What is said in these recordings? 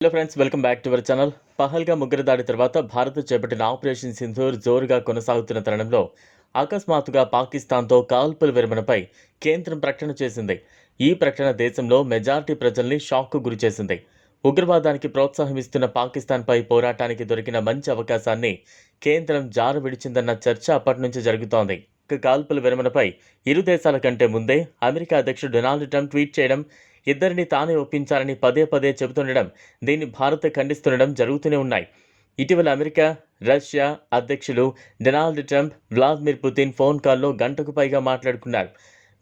Hello friends welcome back to our channel Pahalgam ముగ్గురు దాడి తర్వాత భారత్ చేపట్టిన ఆపరేషన్ సింధూర్ జోరుగా కొనసాగుతున్న తరుణంలో అకస్మాత్తుగా పాకిస్తాన్తో కాల్పుల విరమణపై కేంద్రం ప్రకటన చేసింది. ఈ ప్రకటన దేశంలో మెజార్టీ ప్రజల్ని షాక్కు గురిచేసింది ఉగ్రవాదానికి ప్రోత్సాహం ఇస్తున్న పాకిస్తాన్పై పోరాటానికి దొరికిన మంచి అవకాశాన్ని కేంద్రం జారు విడిచిందన్న చర్చ అప్పటి నుంచి జరుగుతోంది. కాల్పుల విరమణపై ఇరు దేశాల కంటే ముందే అమెరికా అధ్యక్షుడు డొనాల్డ్ ట్రంప్ ట్వీట్ చేయడం ఇద్దరిని తానే ఒప్పించాలని పదే పదే చెబుతుండడం దీన్ని భారత్ ఖండిస్తుండడం జరుగుతూనే ఉన్నాయి. ఇటీవల అమెరికా రష్యా అధ్యక్షులు Donald Trump Vladimir Putin phone కాల్లో గంటకు పైగా మాట్లాడుకున్నారు.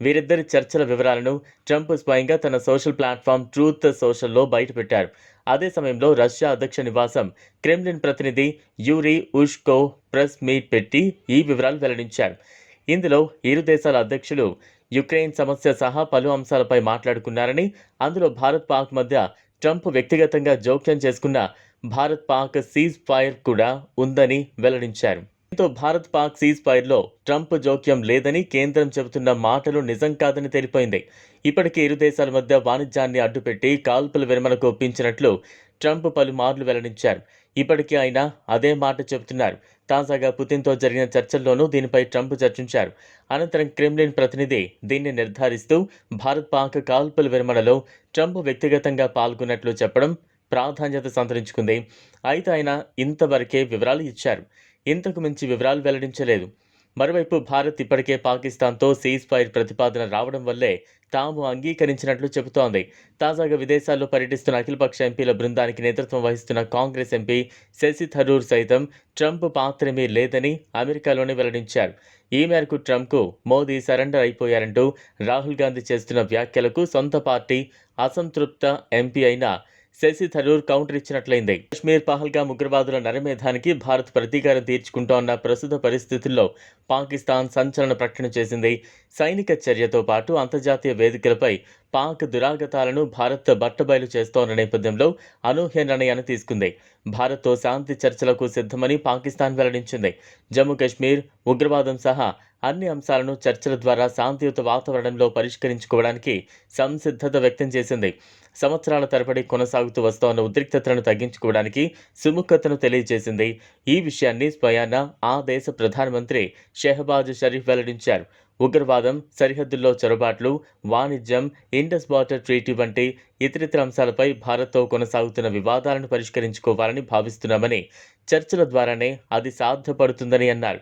వీరిద్దరి చర్చల వివరాలను ట్రంప్ స్వయంగా తన సోషల్ ప్లాట్ఫామ్ ట్రూత్ సోషల్లో బయటపెట్టారు. అదే సమయంలో రష్యా అధ్యక్ష నివాసం క్రెమ్లిన్ ప్రతినిధి యూరీ ఉష్కో ప్రెస్ మీట్ పెట్టి ఈ వివరాలు వెల్లడించారు. ఇందులో ఇరు దేశాల అధ్యక్షులు యుక్రెయిన్ సమస్య సహా పలు అంశాలపై మాట్లాడుకున్నారని అందులో భారత్ పాక్ మధ్య ట్రంప్ వ్యక్తిగతంగా జోక్యం చేసుకున్న భారత్ పాక్ సీజ్ ఫైర్ కూడా ఉందని వెల్లడించారు. దీంతో భారత్ పాక్ సీజ్ ఫైర్లో ట్రంప్ జోక్యం లేదని కేంద్రం చెబుతున్న మాటలు నిజం కాదని తెలిపోయింది. ఇప్పటికే ఇరు దేశాల మధ్య వాణిజ్యాన్ని అడ్డుపెట్టి కాల్పుల విరమణకు ఒప్పించినట్లు ట్రంప్ పలుమార్లు వెల్లడించారు. ఇప్పటికీ ఆయన అదే మాట చెబుతున్నారు. తాజాగా పుతిన్తో జరిగిన చర్చల్లోనూ దీనిపై ట్రంప్ చర్చించారు. అనంతరం క్రెమ్లిన్ ప్రతినిధి దీన్ని నిర్ధారిస్తూ భారత్ పాక్ కాల్పుల విరమణలో ట్రంప్ వ్యక్తిగతంగా పాల్గొన్నట్లు చెప్పడం ప్రాధాన్యత సంతరించుకుంది. అయితే ఆయన ఇంతవరకే వివరాలు ఇచ్చారు. ఇంతకు మించి వివరాలు వెల్లడించలేదు. మరోవైపు భారత్ ఇప్పటికే పాకిస్తాన్తో సీజ్ ఫైర్ ప్రతిపాదన రావడం వల్లే తాము అంగీకరించినట్లు చెబుతోంది. తాజాగా విదేశాల్లో పర్యటిస్తున్న అఖిలపక్ష ఎంపీల బృందానికి నేతృత్వం వహిస్తున్న కాంగ్రెస్ ఎంపీ శశి థరూర్ సైతం ట్రంప్ పాత్రమీ లేదని అమెరికాలోనే వెల్లడించారు. ఈ మేరకు ట్రంప్కు మోదీ సరెండర్ అయిపోయారంటూ రాహుల్ గాంధీ చేస్తున్న వ్యాఖ్యలకు సొంత పార్టీ అసంతృప్త ఎంపీ అయిన శశి థరూర్ కౌంటర్ ఇచ్చినట్లయింది. కశ్మీర్ పహల్గా ఉగ్రవాదుల నరమేధానికి భారత్ ప్రతీకారం తీర్చుకుంటోన్న ప్రస్తుత పరిస్థితుల్లో పాకిస్తాన్ సంచలన ప్రకటన చేసింది. సైనిక చర్యతో పాటు అంతర్జాతీయ వేదికలపై పాక్ దురాగతాలను భారత్ బట్టబయలు చేస్తోన్న నేపథ్యంలో అనూహ్య నిర్ణయాన్ని తీసుకుంది. భారత్తో శాంతి చర్చలకు సిద్ధమని పాకిస్తాన్ వెల్లడించింది. జమ్మూ కాశ్మీర్ ఉగ్రవాదం సహా అన్ని అంశాలను చర్చల ద్వారా శాంతియుత వాతావరణంలో పరిష్కరించుకోవడానికి సంసిద్ధత వ్యక్తం చేసింది. సంవత్సరాల తరబడి కొనసాగుతూ వస్తోన్న ఉద్రిక్తతలను తగ్గించుకోవడానికి సుముఖతను తెలియజేసింది. ఈ విషయాన్ని స్వయాన ఆ దేశ ప్రధానమంత్రి షెహబాజ్ షరీఫ్ వెల్లడించారు. ఉగ్రవాదం సరిహద్దుల్లో చొరబాట్లు వాణిజ్యం ఇండస్ వాటర్ ట్రీటీ వంటి ఇతరితర అంశాలపై భారత్తో కొనసాగుతున్న వివాదాలను పరిష్కరించుకోవాలని భావిస్తున్నామని చర్చల ద్వారానే అది సాధ్యపడుతుందని అన్నారు.